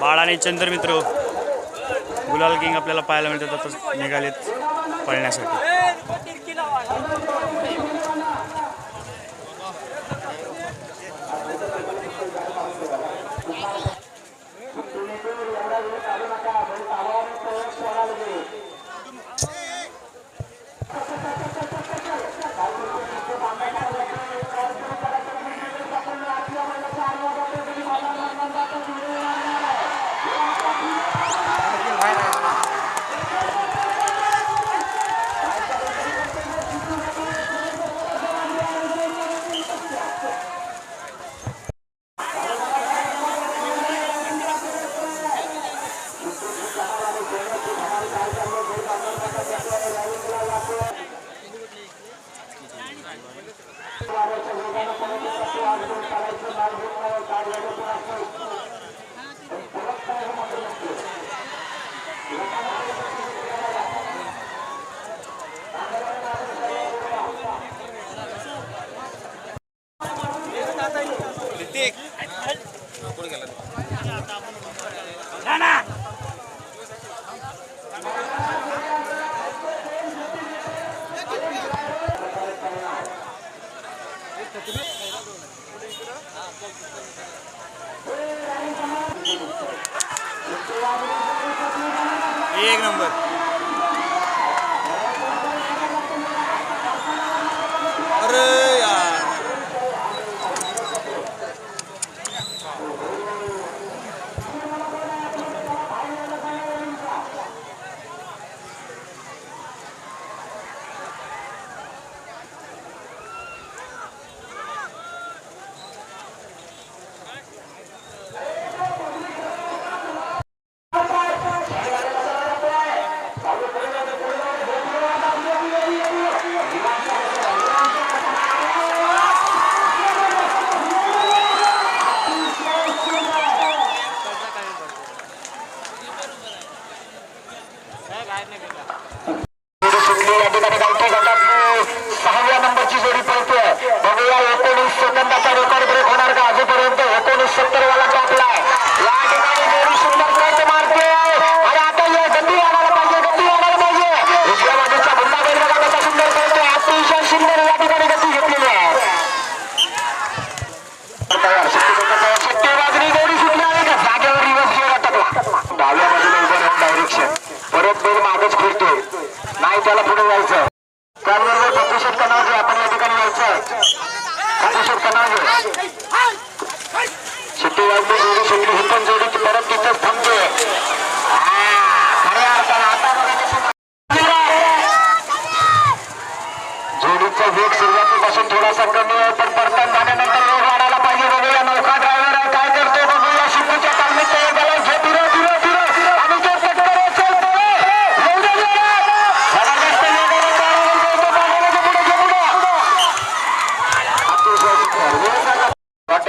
बाळ आणि चंद्र मित्र. गुलाल किंग आपल्याला पाहायला मिळतात आता निघालेत पळण्यासाठी. एक नंबर. अरे! सहाव्या नंबरची जोडी पडते बघूया एकोणीस सेकंदाचा रेकॉर्ड ब्रेक होणार का? अजून आणि त्याला पुढे जायचं. त्याबरोबर प्रतिशत कणावजे आपण या ठिकाणी जायचं. प्रतिशत कणावजे सुट्टी वाजली जोडी सुटली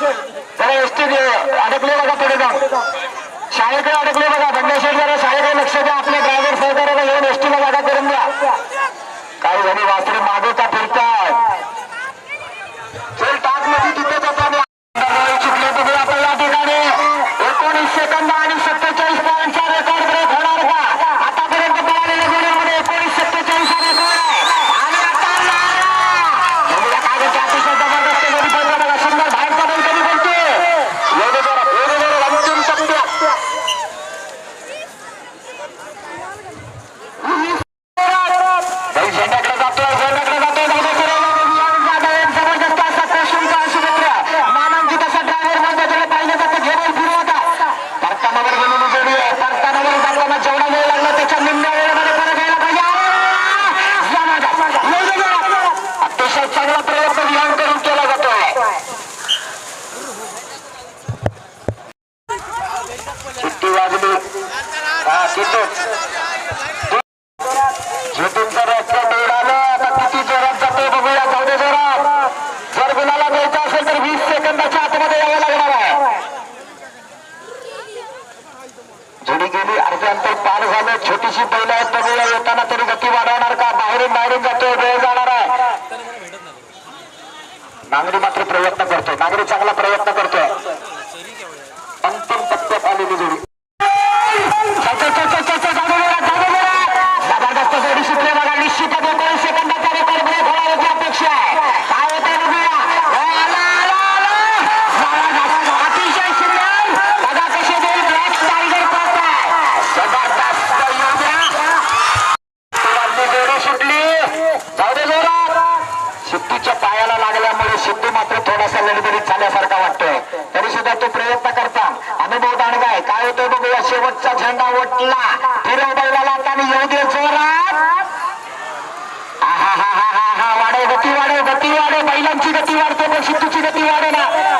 जरा एसटी अडकले बघा पुढे जा शाळेकडे अडकले बघा बंडेश्वर जरा शाळेकडे लक्ष द्या आपल्या ड्रायव्हर सहकार्याला येऊन एसटीला जागा करून द्या. काही झाली वासरे मागवतात छोटीशी बैल बघूया येताना तरी गती वाढवणार का बाहेरून बाहेरून जातोय वेळ जाणार आहे नांगरी मात्र प्रयत्न करतोय. नांगरी चांगला प्रयत्न करतोय. अंतिम टप्प्यात आलेली जोडी चल, चल, चल, चल, चल, चल, जाऊ दे जरा, जाऊ दे जरा. जबरदस्त जोडी सुटली बघा निश्चितच एकोणीस सेकंदाचा रेकॉर्ड ब्रेक होण्याची अपेक्षा आहे काय होतंय बघूया हो, आला, आला, आला. झाला, झाला. अतिशय सुंदर बघा कसे दोन ब्लॅक टायगर पाहत आहे जबरदस्त योग्य. वाजली जोडी सुटली. जाऊ दे जोरात. सिद्धूच्या पायाला लागल्यामुळे सिद्धू मात्र थोडासा लढबडीत झाल्यासारखा वाटतोय. तरी सुद्धा तो प्रयत्न करता. अनुभव दांडगाय काय होतोय बघूया. शेवटचा झेंडा ओटला फिरव बैलाला आणि येऊ दे जोरात. आहाहाहाहा, वाढव गती वाढे गती वाढे. बैलांची गती वाढते पण सिद्धूची गती वाढे ना